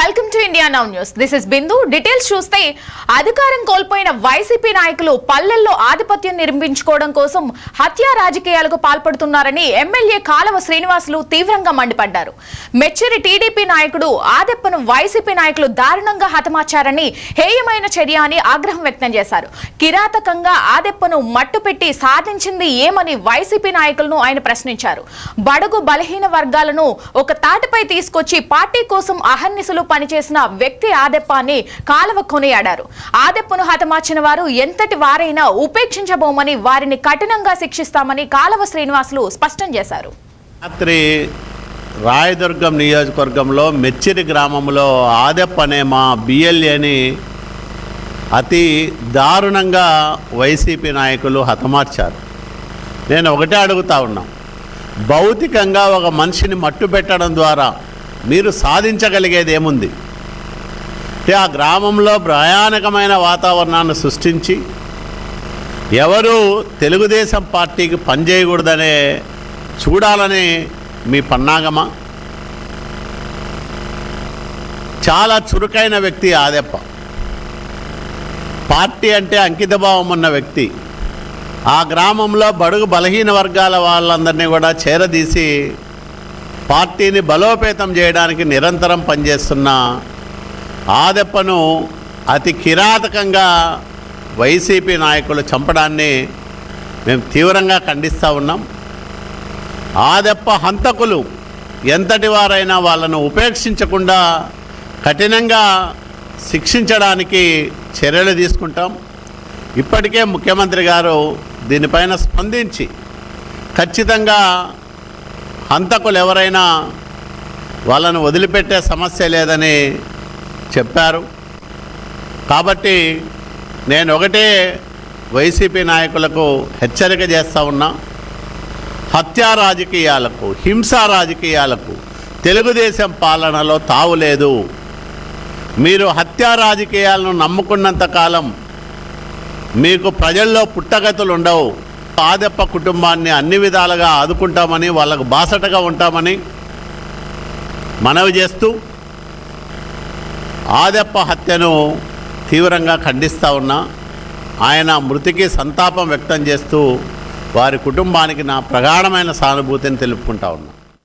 Welcome to India now news this is Bindu details చూస్తే అధికారం కోల్పోయిన వైసీపీ నాయకులు పల్లెల్లో ఆధిపత్యం నిర్మించుకోవడం కోసం హత్యా రాజకీయాలకు పాల్పడుతున్నారని ఎమ్మెల్యే కాలవ శ్రీనివాసులు తీవ్రంగా మండిపడ్డారు. మెచ్చరి టీడీపీ నాయకుడు ఆదెప్పను వైసీపీ నాయకులు దారుణంగా హతమార్చారని హేయమైన చర్య అని ఆగ్రహం వ్యక్తం చేశారు. కిరాతకంగా ఆదెప్పను మట్టుపెట్టి సాధించింది ఏమని వైసీపీ నాయకులను ఆయన ప్రశ్నించారు. బడుగు బలహీన వర్గాలను ఒక తాటిపై తీసుకొచ్చి పార్టీ కోసం అహర్నిశలు పనిచేసిన వ్యక్తి ఆదెప్పాన్ని కాలవ కొనియాడారు. ఆదెప్పను హతమార్చిన వారు ఎంతటి వారైనా ఉపేక్షించబోమని వారిని కఠినంగా శిక్షిస్తామని కాలవ శ్రీనివాసులు స్పష్టం చేశారు. రాత్రి రాయదుర్గం నియోజకవర్గంలో మెచ్చిరి గ్రామంలో ఆదెప్ప అనే మా బిఎల్ఏని అతి దారుణంగా వైసీపీ నాయకులు హతమార్చారు. నేను ఒకటే అడుగుతా ఉన్నా. భౌతికంగా ఒక మనిషిని మట్టు పెట్టడం ద్వారా మీరు సాధించగలిగేది ఏముంది? అంటే ఆ గ్రామంలో భయానకమైన వాతావరణాన్ని సృష్టించి ఎవరు తెలుగుదేశం పార్టీకి పనిచేయకూడదనే చూడాలని మీ పన్నాగమా? చాలా చురుకైన వ్యక్తి ఆదెప్ప. పార్టీ అంటే అంకితభావం ఉన్న వ్యక్తి. ఆ గ్రామంలో బడుగు బలహీన వర్గాల వాళ్ళందరినీ కూడా చేరదీసి పార్టీని బలోపేతం చేయడానికి నిరంతరం పనిచేస్తున్న ఆదెప్పను అతి కిరాతకంగా వైసీపీ నాయకులు చంపడాన్ని మేము తీవ్రంగా ఖండిస్తూ ఉన్నాం. ఆదెప్ప హంతకులు ఎంతటి వారైనా వాళ్ళను ఉపేక్షించకుండా కఠినంగా శిక్షించడానికి చర్యలు తీసుకుంటాం. ఇప్పటికే ముఖ్యమంత్రి గారు దీనిపైన స్పందించి ఖచ్చితంగా హంతకులు ఎవరైనా వాళ్ళను వదిలిపెట్టే సమస్య లేదని చెప్పారు. కాబట్టి నేను ఒకటే వైసీపీ నాయకులకు హెచ్చరిక చేస్తూ ఉన్నా. హత్యా రాజకీయాలకు హింసా రాజకీయాలకు తెలుగుదేశం పాలనలో తావులేదు మీరు హత్యా రాజకీయాలను నమ్ముకున్నంత కాలం మీకు ప్రజల్లో పుట్టగతులు ఉండవు పాదెప్ప కుటుంబాన్ని అన్ని విధాలుగా ఆదుకుంటామని వాళ్ళకు బాసటగా ఉంటామని మనవి చేస్తూ ఆదెప్ప హత్యను తీవ్రంగా ఖండిస్తూ ఉన్నా ఆయన మృతికి సంతాపం వ్యక్తం చేస్తూ వారి కుటుంబానికి నా ప్రగాఢమైన సానుభూతిని తెలుపుకుంటా ఉన్నా.